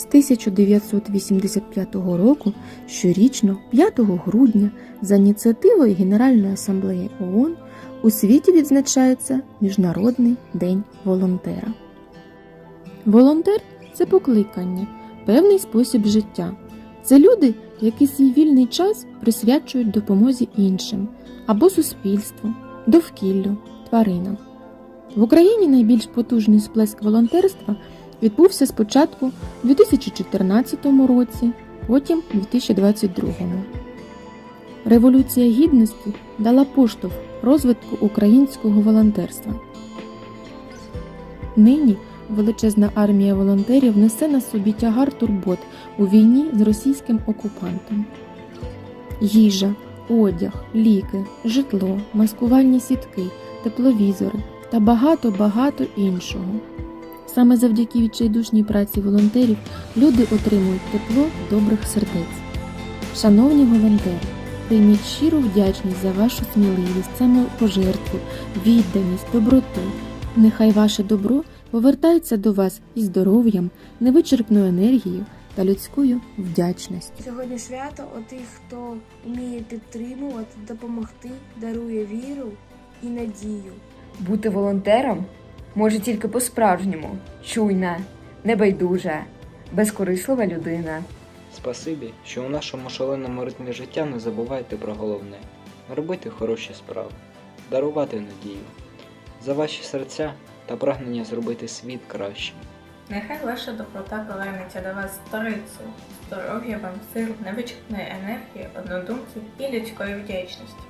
З 1985 року щорічно, 5 грудня, за ініціативою Генеральної асамблеї ООН у світі відзначається Міжнародний день волонтера. Волонтер це покликання, певний спосіб життя. Це люди, які свій вільний час присвячують допомозі іншим або суспільству, довкіллю, тваринам. В Україні найбільш потужний сплеск волонтерства відбувся спочатку у 2014 році, потім у 2022. Революція гідності дала поштовх розвитку українського волонтерства. Нині величезна армія волонтерів несе на собі тягар турбот у війні з російським окупантом. Їжа, одяг, ліки, житло, маскувальні сітки, тепловізори та багато-багато іншого. Саме завдяки відчайдушній праці волонтерів люди отримують тепло добрих сердець. Шановні волонтери, прийміть щиру вдячність за вашу сміливість, самопожертву, відданість, доброту. Нехай ваше добро повертається до вас із здоров'ям, невичерпною енергією та людською вдячністю. Сьогодні свято у тих, хто вміє підтримувати, допомогти, дарує віру і надію. Бути волонтером може тільки по-справжньому, чуйна, небайдужа, безкорислива людина. Спасибі, що у нашому шаленому ритмі життя не забувайте про головне робити хороші справи, дарувати надію, за ваші серця та прагнення зробити світ кращим. Нехай ваша доброта повернеться до вас сторицею, здоров'я вам, сил, невичерпної енергії, однодумців і людської вдячності.